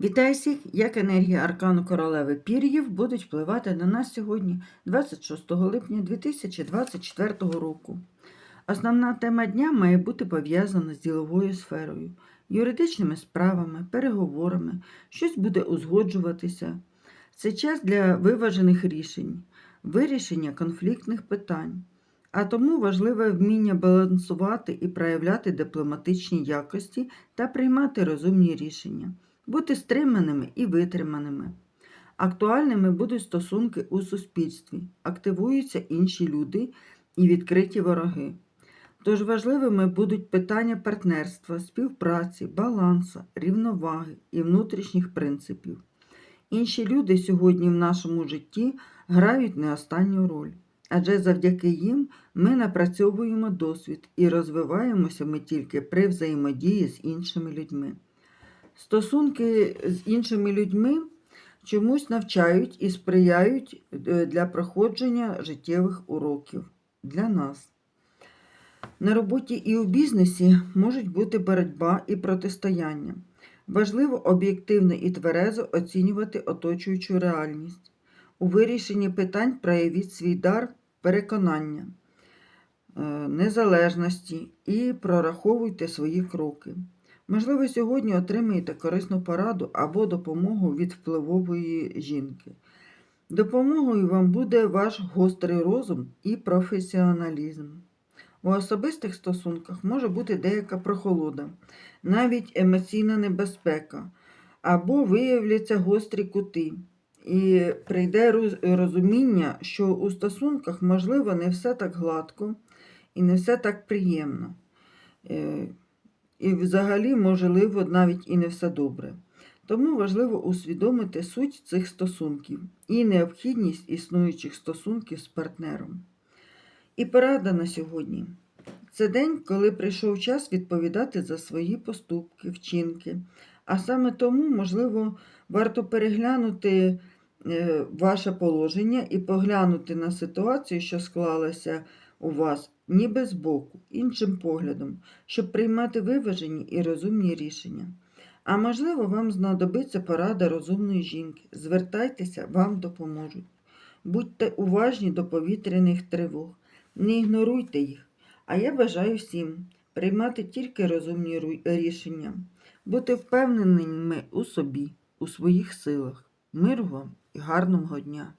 Вітаю всіх! Як енергія аркану королеви Пір'їв будуть впливати на нас сьогодні, 26 липня 2024 року. Основна тема дня має бути пов'язана з діловою сферою, юридичними справами, переговорами, щось буде узгоджуватися. Це час для виважених рішень, вирішення конфліктних питань. А тому важливе вміння балансувати і проявляти дипломатичні якості та приймати розумні рішення бути стриманими і витриманими. Актуальними будуть стосунки у суспільстві, активуються інші люди і відкриті вороги. Тож важливими будуть питання партнерства, співпраці, балансу, рівноваги і внутрішніх принципів. Інші люди сьогодні в нашому житті грають не останню роль, адже завдяки їм ми напрацьовуємо досвід і розвиваємося ми тільки при взаємодії з іншими людьми. Стосунки з іншими людьми чомусь навчають і сприяють е, для проходження життєвих уроків для нас. На роботі і у бізнесі можуть бути боротьба і протистояння. Важливо об'єктивно і тверезо оцінювати оточуючу реальність. У вирішенні питань проявіть свій дар переконання, е, незалежності і прораховуйте свої кроки. Можливо, сьогодні отримаєте корисну пораду або допомогу від впливової жінки. Допомогою вам буде ваш гострий розум і професіоналізм. У особистих стосунках може бути деяка прохолода, навіть емоційна небезпека, або виявляться гострі кути. І прийде розуміння, що у стосунках, можливо, не все так гладко і не все так приємно. І взагалі, можливо, навіть і не все добре. Тому важливо усвідомити суть цих стосунків і необхідність існуючих стосунків з партнером. І порада на сьогодні. Це день, коли прийшов час відповідати за свої поступки, вчинки. А саме тому, можливо, варто переглянути е, ваше положення і поглянути на ситуацію, що склалася у вас, ніби збоку, іншим поглядом, щоб приймати виважені і розумні рішення. А можливо, вам знадобиться порада розумної жінки. Звертайтеся, вам допоможуть. Будьте уважні до повітряних тривог, не ігноруйте їх. А я бажаю всім приймати тільки розумні рішення, бути впевненими у собі, у своїх силах. Миру вам і гарного дня!